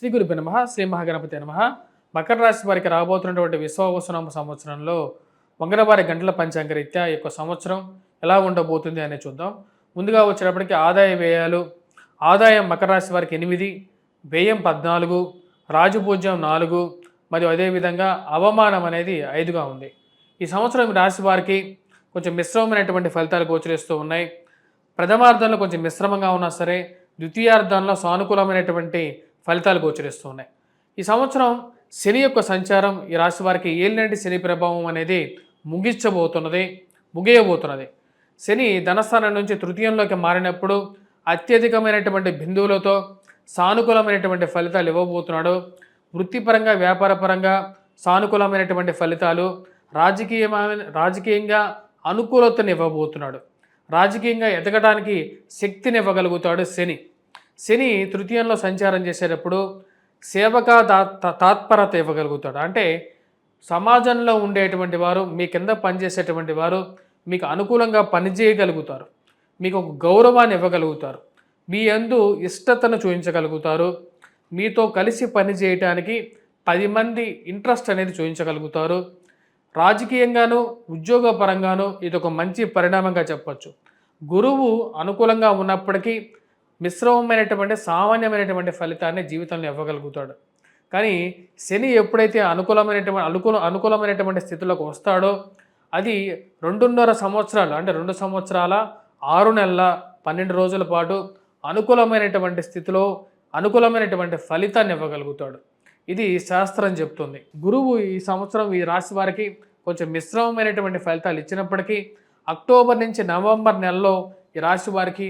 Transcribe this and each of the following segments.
శ్రీ గురుపి నమ శ్రీ మహాగణపతి నమ. మకర రాశి వారికి రాబోతున్నటువంటి విశ్వవసనామ సంవత్సరంలో మంగళవారి గంటల పంచాంగరీత్యా ఈ యొక్క సంవత్సరం ఎలా ఉండబోతుంది అనేది చూద్దాం. ముందుగా వచ్చినప్పటికీ ఆదాయ వ్యయాలు. ఆదాయం మకర రాశి వారికి ఎనిమిది వ్యయం పద్నాలుగు రాజపూజ్యం నాలుగు మరియు అదేవిధంగా అవమానం అనేది ఐదుగా ఉంది. ఈ సంవత్సరం రాశి వారికి కొంచెం మిశ్రమమైనటువంటి ఫలితాలు గోచరిస్తూ ఉన్నాయి. ప్రథమార్థంలో కొంచెం మిశ్రమంగా ఉన్నా సరే ద్వితీయార్థంలో సానుకూలమైనటువంటి ఫలితాలు గోచరిస్తూ ఉన్నాయి. ఈ సంవత్సరం శని యొక్క సంచారం ఈ రాశి వారికి ఏలినాటి శని ప్రభావం అనేది ముగించబోతున్నది ముగియబోతున్నది. శని ధనస్థానం నుంచి తృతీయంలోకి మారినప్పుడు అత్యధికమైనటువంటి బిందువులతో సానుకూలమైనటువంటి ఫలితాలు ఇవ్వబోతున్నాడు. వృత్తిపరంగా వ్యాపారపరంగా సానుకూలమైనటువంటి ఫలితాలు రాజకీయమైన రాజకీయంగా అనుకూలతను ఇవ్వబోతున్నాడు. రాజకీయంగా ఎదగడానికి శక్తిని ఇవ్వగలుగుతాడు శని. శని తృతీయంలో సంచారం చేసేటప్పుడు సేవక తాత్పరత ఇవ్వగలుగుతాడు. అంటే సమాజంలో ఉండేటువంటి వారు మీ కింద పనిచేసేటువంటి వారు మీకు అనుకూలంగా పనిచేయగలుగుతారు మీకు ఒక గౌరవాన్ని ఇవ్వగలుగుతారు. మీ అందు ఇష్టతను చూపించగలుగుతారు. మీతో కలిసి పనిచేయటానికి పది మంది ఇంట్రెస్ట్ అనేది చూపించగలుగుతారు. రాజకీయంగాను ఉద్యోగపరంగాను ఇది ఒక మంచి పరిణామంగా చెప్పచ్చు. గురువు అనుకూలంగా ఉన్నప్పటికీ మిశ్రమమైనటువంటి సామాన్యమైనటువంటి ఫలితాన్ని జీవితంలో ఇవ్వగలుగుతాడు. కానీ శని ఎప్పుడైతే అనుకూలమైనటువంటి అనుకూల అనుకూలమైనటువంటి స్థితిలోకి వస్తాడో అది రెండున్నర సంవత్సరాలు అంటే రెండు సంవత్సరాల ఆరు నెలల పన్నెండు రోజుల పాటు అనుకూలమైనటువంటి స్థితిలో అనుకూలమైనటువంటి ఫలితాన్ని ఇవ్వగలుగుతాడు. ఇది శాస్త్రం చెప్తుంది. గురువు ఈ సంవత్సరం ఈ రాశి వారికి కొంచెం మిశ్రమమైనటువంటి ఫలితాలు ఇచ్చినప్పటికీ అక్టోబర్ నుంచి నవంబర్ నెలలో ఈ రాశి వారికి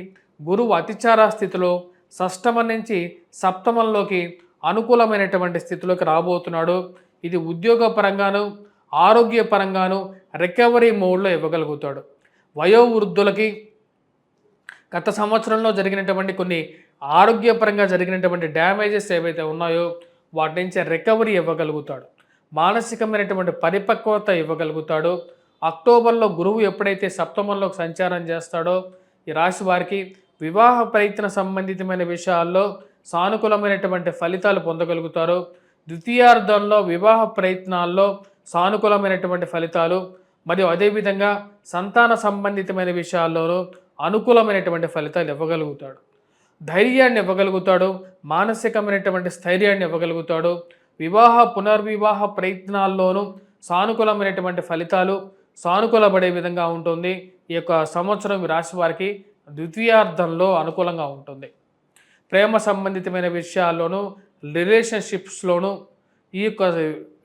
గురువు అతిచార స్థితిలో షష్టమం నుంచి సప్తమంలోకి అనుకూలమైనటువంటి స్థితిలోకి రాబోతున్నాడు. ఇది ఉద్యోగపరంగాను ఆరోగ్యపరంగాను రికవరీ మోడ్లో ఇవ్వగలుగుతాడు. వయోవృద్ధులకి గత సంవత్సరంలో జరిగినటువంటి కొన్ని ఆరోగ్యపరంగా జరిగినటువంటి డ్యామేజెస్ ఏవైతే ఉన్నాయో వాటి నుంచి రికవరీ ఇవ్వగలుగుతాడు. మానసికమైనటువంటి పరిపక్వత ఇవ్వగలుగుతాడు. అక్టోబర్లో గురువు ఎప్పుడైతే సప్తమంలోకి సంచారం చేస్తాడో ఈ రాశి వారికి వివాహ ప్రయత్న సంబంధితమైన విషయాల్లో సానుకూలమైనటువంటి ఫలితాలు పొందగలుగుతారు. ద్వితీయార్థంలో వివాహ ప్రయత్నాల్లో సానుకూలమైనటువంటి ఫలితాలు మరియు అదేవిధంగా సంతాన సంబంధితమైన విషయాల్లోనూ అనుకూలమైనటువంటి ఫలితాలు ఇవ్వగలుగుతాడు. ధైర్యాన్ని ఇవ్వగలుగుతాడు మానసికమైనటువంటి స్థైర్యాన్ని ఇవ్వగలుగుతాడు. వివాహ పునర్వివాహ ప్రయత్నాల్లోనూ సానుకూలమైనటువంటి ఫలితాలు సానుకూలపడే విధంగా ఉంటుంది. ఈ యొక్క సంవత్సరం రాశి వారికి ద్వితీయార్థంలో అనుకూలంగా ఉంటుంది. ప్రేమ సంబంధితమైన విషయాల్లోనూ రిలేషన్షిప్స్లోనూ ఈ యొక్క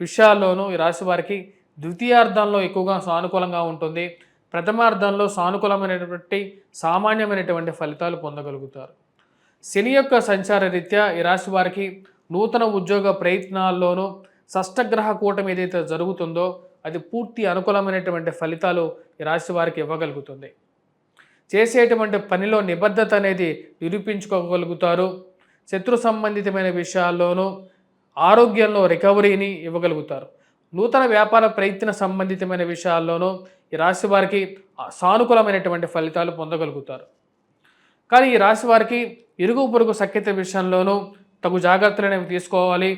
విషయాల్లోనూ ఈ రాశి వారికి ద్వితీయార్థంలో ఎక్కువగా సానుకూలంగా ఉంటుంది. ప్రథమార్థంలో సానుకూలమైనటువంటి సామాన్యమైనటువంటి ఫలితాలు పొందగలుగుతారు. శని యొక్క సంచార రీత్యా ఈ రాశి వారికి నూతన ఉద్యోగ ప్రయత్నాల్లోనూ షష్టగ్రహ కూటమి ఏదైతే జరుగుతుందో అది పూర్తి అనుకూలమైనటువంటి ఫలితాలు ఈ రాశి వారికి ఇవ్వగలుగుతుంది. చేసేటువంటి పనిలో నిబద్ధత అనేది నిరూపించుకోగలుగుతారు. శత్రు సంబంధితమైన విషయాల్లోనూ ఆరోగ్యంలో రికవరీని ఇవ్వగలుగుతారు. నూతన వ్యాపార ప్రయత్న సంబంధితమైన విషయాల్లోనూ ఈ రాశి వారికి సానుకూలమైనటువంటి ఫలితాలు పొందగలుగుతారు. కానీ ఈ రాశి వారికి ఇరుగు పొరుగు సఖ్యత విషయంలోనూ తగు జాగ్రత్తలు అనేవి తీసుకోవాలి.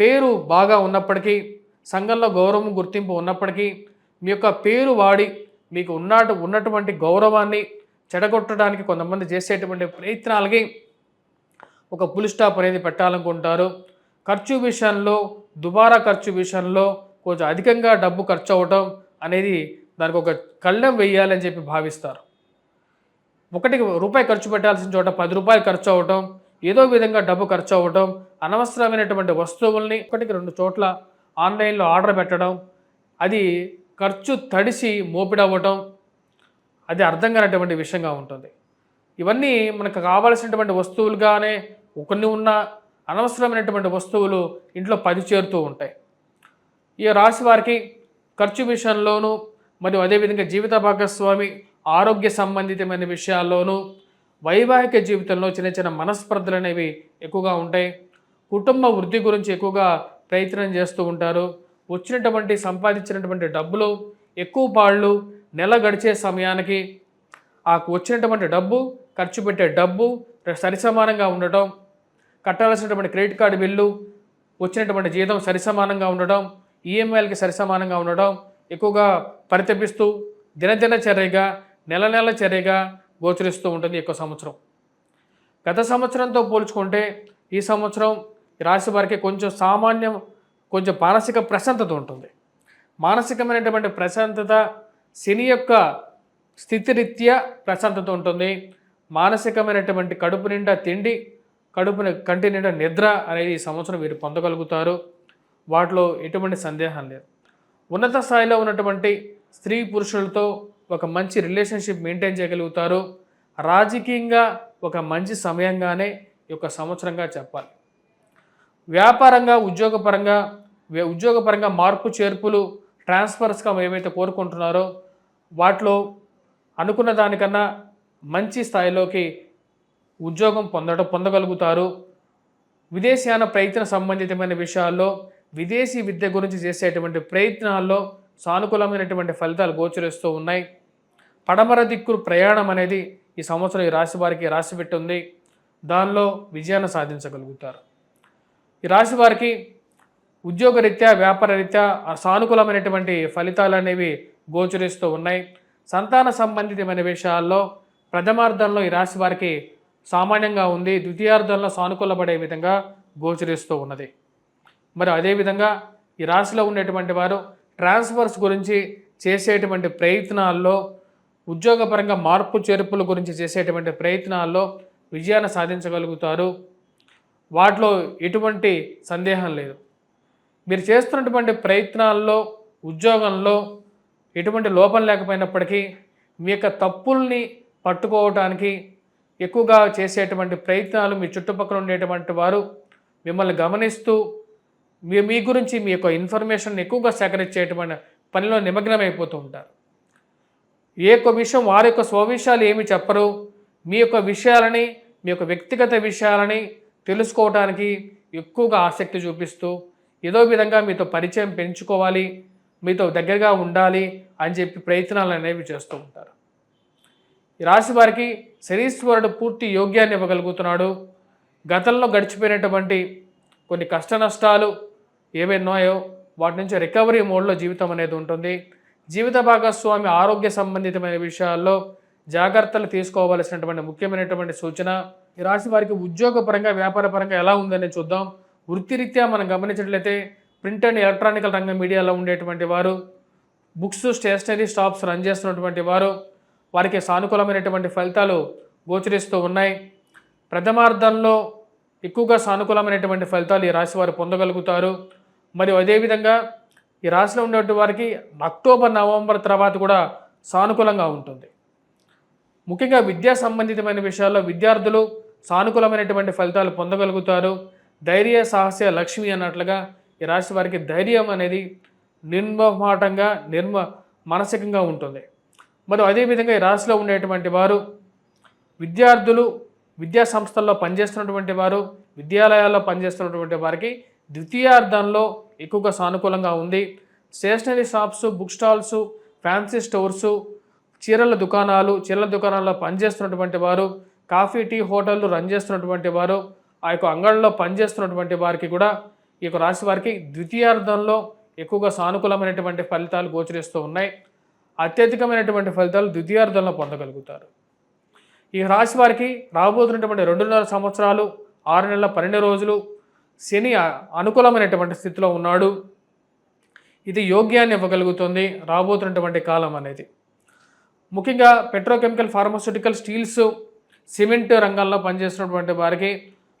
పేరు బాగా ఉన్నప్పటికీ సంఘంలో గౌరవం గుర్తింపు ఉన్నప్పటికీ మీ యొక్క పేరు వాడి మీకు ఉన్న ఉన్నటువంటి గౌరవాన్ని చెడగొట్టడానికి కొంతమంది చేసేటువంటి ప్రయత్నాలకి ఒక పులి స్టాప్ అనేది పెట్టాలనుకుంటారు. ఖర్చు విషయంలో దుబారా ఖర్చు విషయంలో కొంచెం అధికంగా డబ్బు ఖర్చు అవ్వటం అనేది దానికి ఒక కళ్ళెం వెయ్యాలని చెప్పి భావిస్తారు. ఒకటికి రూపాయి ఖర్చు పెట్టాల్సిన చోట పది రూపాయలు ఖర్చు అవ్వటం ఏదో విధంగా డబ్బు ఖర్చు అవ్వటం అనవసరమైనటువంటి వస్తువుల్ని ఒకటికి రెండు చోట్ల ఆన్లైన్లో ఆర్డర్ పెట్టడం అది ఖర్చు తడిసి మోపిడవ్వటం అది అర్థం కానటువంటి విషయంగా ఉంటుంది. ఇవన్నీ మనకు కావాల్సినటువంటి వస్తువులుగానే కొన్ని ఉన్న అనవసరమైనటువంటి వస్తువులు ఇంట్లో పది చేరుతూ ఉంటాయి. ఈ రాశి వారికి ఖర్చు విషయంలోనూ మరియు అదేవిధంగా జీవిత భాగస్వామి ఆరోగ్య సంబంధితమైన విషయాల్లోనూ వైవాహిక జీవితంలో చిన్న చిన్న మనస్పర్ధలు అనేవి ఎక్కువగా ఉంటాయి. కుటుంబ వృద్ధి గురించి ఎక్కువగా ప్రయత్నం చేస్తూ ఉంటారు. వచ్చినటువంటి సంపాదించినటువంటి డబ్బులు ఎక్కువ పాళ్ళు నెల గడిచే సమయానికి ఆ వచ్చినటువంటి డబ్బు ఖర్చు పెట్టే డబ్బు సరిసమానంగా ఉండటం కట్టాల్సినటువంటి క్రెడిట్ కార్డు బిల్లు వచ్చినటువంటి జీతం సరిసమానంగా ఉండడం ఈఎంఐలకి సరిసమానంగా ఉండడం ఎక్కువగా పరితపిస్తూ దినదిన చర్యగా నెల నెల చర్యగా గోచరిస్తూ ఉంటుంది ఎక్కువ సంవత్సరం. గత సంవత్సరంతో పోల్చుకుంటే ఈ సంవత్సరం రాశి వారికి కొంచెం సామాన్యం కొంచెం మానసిక ప్రశాంతత ఉంటుంది. మానసికమైనటువంటి ప్రశాంతత శని యొక్క స్థితిరీత్యా ప్రశాంతత ఉంటుంది. మానసికమైనటువంటి కడుపు నిండా తిండి కడుపుని కంటి నిండా నిద్ర అనేది ఈ సంవత్సరం వీరు పొందగలుగుతారు. వాటిలో ఎటువంటి సందేహం లేదు. ఉన్నత స్థాయిలో ఉన్నటువంటి స్త్రీ పురుషులతో ఒక మంచి రిలేషన్షిప్ మెయింటైన్ చేయగలుగుతారు. రాజకీయంగా ఒక మంచి సమయంగానే ఈ యొక్క సంవత్సరంగా చెప్పాలి. వ్యాపారంగా ఉద్యోగపరంగా ఉద్యోగపరంగా మార్పు చేర్పులు ట్రాన్స్ఫర్స్గా ఏమైతే కోరుకుంటున్నారో వాటిలో అనుకున్న దానికన్నా మంచి స్థాయిలోకి ఉద్యోగం పొందడం పొందగలుగుతారు. విదేశీయాన ప్రయత్న సంబంధితమైన విషయాల్లో విదేశీ విద్య గురించి చేసేటువంటి ప్రయత్నాల్లో సానుకూలమైనటువంటి ఫలితాలు గోచరిస్తూ ఉన్నాయి. పడమర దిక్కులు ప్రయాణం అనేది ఈ సంవత్సరం ఈ రాశి వారికి రాసి పెట్టుంది దానిలో విజయాన్ని సాధించగలుగుతారు. ఈ రాశి వారికి ఉద్యోగరీత్యా వ్యాపార రీత్యా సానుకూలమైనటువంటి ఫలితాలు అనేవి గోచరిస్తూ ఉన్నాయి. సంతాన సంబంధితమైన విషయాల్లో ప్రథమార్థంలో ఈ రాశి వారికి సామాన్యంగా ఉంది. ద్వితీయార్థంలో సానుకూలపడే విధంగా గోచరిస్తూ ఉన్నది. మరి అదేవిధంగా ఈ రాశిలో ఉండేటువంటి వారు ట్రాన్స్ఫర్స్ గురించి చేసేటువంటి ప్రయత్నాల్లో ఉద్యోగపరంగా మార్పు చేర్పుల గురించి చేసేటువంటి ప్రయత్నాల్లో విజయాన్ని సాధించగలుగుతారు. వాటిలో ఎటువంటి సందేహం లేదు. మీరు చేస్తున్నటువంటి ప్రయత్నాల్లో ఉద్యోగంలో ఎటువంటి లోపం లేకపోయినప్పటికీ మీ యొక్క తప్పుల్ని పట్టుకోవటానికి ఎక్కువగా చేసేటువంటి ప్రయత్నాలు మీ చుట్టుపక్కల ఉండేటువంటి వారు మిమ్మల్ని గమనిస్తూ మీ మీ గురించి మీ యొక్క ఇన్ఫర్మేషన్ ఎక్కువగా సేకరించేటువంటి పనిలో నిమగ్నమైపోతూ ఉంటారు. ఏ ఒక్క విషయం వారి యొక్క స్వవిషయాలు ఏమి చెప్పరు మీ యొక్క విషయాలని మీ యొక్క వ్యక్తిగత విషయాలని తెలుసుకోవడానికి ఎక్కువగా ఆసక్తి చూపిస్తూ ఏదో విధంగా మీతో పరిచయం పెంచుకోవాలి మీతో దగ్గరగా ఉండాలి అని చెప్పి ప్రయత్నాలు అనేవి చేస్తూ ఉంటారు. ఈ రాశి వారికి శనీశ్వరుడు పూర్తి యోగ్యాన్ని ఇవ్వగలుగుతున్నాడు. గతంలో గడిచిపోయినటువంటి కొన్ని కష్ట నష్టాలు ఏవైనాయో వాటి నుంచి రికవరీ మోడ్లో జీవితం అనేది ఉంటుంది. జీవిత భాగస్వామి ఆరోగ్య సంబంధితమైన విషయాల్లో జాగ్రత్తలు తీసుకోవలసినటువంటి ముఖ్యమైనటువంటి సూచన ఈ రాశి వారికి ఉద్యోగపరంగా వ్యాపారపరంగా ఎలా ఉందని చూద్దాం. వృత్తిరీత్యా మనం గమనించినట్లయితే ప్రింట్ అండ్ ఎలక్ట్రానికల్ రంగం మీడియాలో ఉండేటువంటి వారు బుక్స్ స్టేషనరీ షాప్స్ రన్ చేస్తున్నటువంటి వారు వారికి సానుకూలమైనటువంటి ఫలితాలు గోచరిస్తూ ఉన్నాయి. ప్రథమార్థంలో ఎక్కువగా సానుకూలమైనటువంటి ఫలితాలు ఈ రాశి వారు పొందగలుగుతారు. మరియు అదేవిధంగా ఈ రాశిలో ఉండేటువంటి వారికి అక్టోబర్ నవంబర్ తర్వాత కూడా సానుకూలంగా ఉంటుంది. ముఖ్యంగా విద్యా సంబంధితమైన విషయాల్లో విద్యార్థులు సానుకూలమైనటువంటి ఫలితాలు పొందగలుగుతారు. ధైర్య సాహస్య లక్ష్మి అన్నట్లుగా ఈ రాశి వారికి ధైర్యం అనేది నిర్మమాటంగా నిర్మ మానసికంగా ఉంటుంది. మరి అదేవిధంగా ఈ రాశిలో ఉండేటువంటి వారు విద్యార్థులు విద్యా సంస్థల్లో పనిచేస్తున్నటువంటి వారు విద్యాలయాల్లో పనిచేస్తున్నటువంటి వారికి ద్వితీయార్థంలో ఎక్కువగా సానుకూలంగా ఉంది. Stationery shops book stalls fancy stores చీరల దుకాణాలు చీరల దుకాణాల్లో పనిచేస్తున్నటువంటి వారు కాఫీ టీ హోటళ్ళు రన్ చేస్తున్నటువంటి వారు ఆ యొక్క అంగళ్ళలో పనిచేస్తున్నటువంటి వారికి కూడా ఈ యొక్క రాశి వారికి ద్వితీయార్థంలో ఎక్కువగా సానుకూలమైనటువంటి ఫలితాలు గోచరిస్తూ ఉన్నాయి. అత్యధికమైనటువంటి ఫలితాలు ద్వితీయార్థంలో పొందగలుగుతారు. ఈ రాశి వారికి రాబోతున్నటువంటి రెండున్నర సంవత్సరాలు ఆరు నెలల పన్నెండు రోజులు శని అనుకూలమైనటువంటి స్థితిలో ఉన్నాడు. ఇది యోగ్యాన్ని ఇవ్వగలుగుతుంది రాబోతున్నటువంటి కాలం అనేది. ముఖ్యంగా పెట్రోకెమికల్ ఫార్మాస్యూటికల్ స్టీల్స్ సిమెంట్ రంగాల్లో పనిచేస్తున్నటువంటి వారికి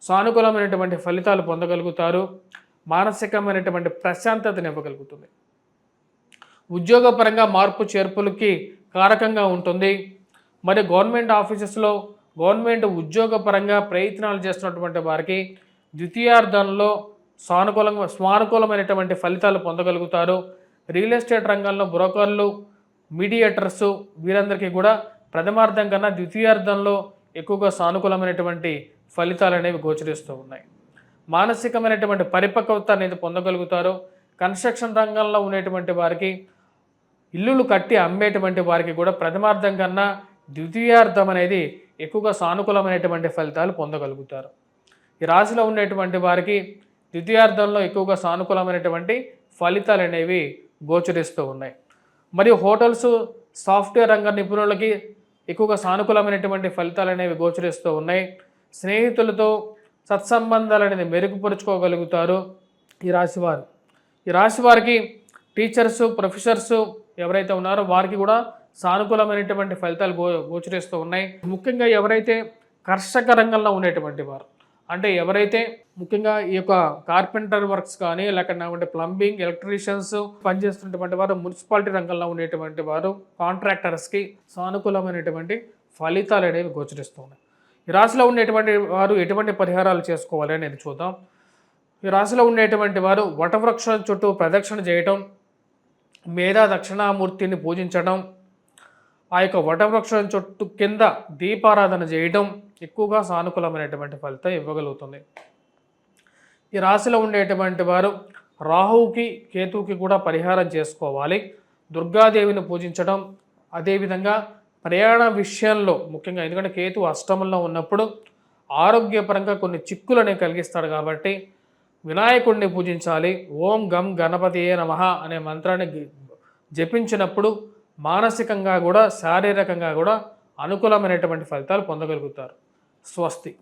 సానుకూలమైనటువంటి ఫలితాలు పొందగలుగుతారు మానసికమైనటువంటి ప్రశాంతతని ఇవ్వగలుగుతుంది ఉద్యోగపరంగా మార్పు చేర్పులకి కారకంగా ఉంటుంది. మరి గవర్నమెంట్ ఆఫీసెస్లో గవర్నమెంట్ ఉద్యోగపరంగా ప్రయత్నాలు చేస్తున్నటువంటి వారికి ద్వితీయార్థంలో సానుకూలంగా స్వానుకూలమైనటువంటి ఫలితాలు పొందగలుగుతారు. రియల్ ఎస్టేట్ రంగంలో బ్రోకర్లు మీడియేటర్స్ వీరందరికీ కూడా ప్రథమార్థం కన్నా ద్వితీయార్థంలో ఎక్కువగా సానుకూలమైనటువంటి ఫలితాలు అనేవి గోచరిస్తూ ఉన్నాయి. మానసికమైనటువంటి పరిపక్వత అనేది పొందగలుగుతారు. కన్స్ట్రక్షన్ రంగంలో ఉండేటువంటి వారికి ఇల్లులు కట్టి అమ్మేటువంటి వారికి కూడా ప్రథమార్థం కన్నా ద్వితీయార్థం అనేది ఎక్కువగా సానుకూలమైనటువంటి ఫలితాలు పొందగలుగుతారు. ఈ రాశిలో ఉండేటువంటి వారికి ద్వితీయార్థంలో ఎక్కువగా సానుకూలమైనటువంటి ఫలితాలు అనేవి గోచరిస్తూ ఉన్నాయి. మరియు హోటల్స్ సాఫ్ట్వేర్ రంగ నిపుణులకి ఎక్కువగా సానుకూలమైనటువంటి ఫలితాలు అనేవి గోచరిస్తూ ఉన్నాయి. స్నేహితులతో సత్సంబంధాలు అనేది మెరుగుపరుచుకోగలుగుతారు ఈ రాశివారు. ఈ రాశి వారికి టీచర్స్ ప్రొఫెసర్స్ ఎవరైతే ఉన్నారో వారికి కూడా సానుకూలమైనటువంటి ఫలితాలు గో గోచరిస్తూ ఉన్నాయి. ముఖ్యంగా ఎవరైతే కర్షక రంగంలో ఉండేటువంటి వారు అంటే ఎవరైతే ముఖ్యంగా ఈ యొక్క కార్పెంటర్ వర్క్స్ కానీ లేకపోతే ప్లంబింగ్ ఎలక్ట్రీషియన్స్ పనిచేస్తున్నటువంటి వారు మున్సిపాలిటీ రంగంలో ఉండేటువంటి వారు కాంట్రాక్టర్స్కి సానుకూలమైనటువంటి ఫలితాలు అనేవి గోచరిస్తున్నాయి. ఈ రాశిలో ఉండేటువంటి వారు ఎటువంటి పరిహారాలు చేసుకోవాలి అనేది చూద్దాం. ఈ రాశిలో ఉండేటువంటి వారు వటవృక్షం చుట్టూ ప్రదక్షిణ చేయటం మేధా దక్షిణామూర్తిని పూజించడం ఆ యొక్క వటవృక్షం చుట్టూ కింద దీపారాధన చేయడం ఎక్కువగా సానుకూలమైనటువంటి ఫలితం ఇవ్వగలుగుతుంది. ఈ రాశిలో ఉండేటువంటి వారు రాహువుకి కేతువుకి కూడా పరిహారం చేసుకోవాలి. దుర్గాదేవిని పూజించడం అదేవిధంగా ప్రయాణ విషయంలో ముఖ్యంగా ఎందుకంటే కేతు అష్టమంలో ఉన్నప్పుడు ఆరోగ్యపరంగా కొన్ని చిక్కులనే కలిగిస్తాడు కాబట్టి వినాయకుడిని పూజించాలి. ఓం గం గణపతియే నమ అనే మంత్రాన్ని జపించినప్పుడు మానసికంగా కూడా శారీరకంగా కూడా అనుకూలమైనటువంటి ఫలితాలు పొందగలుగుతారు. స్వస్తి.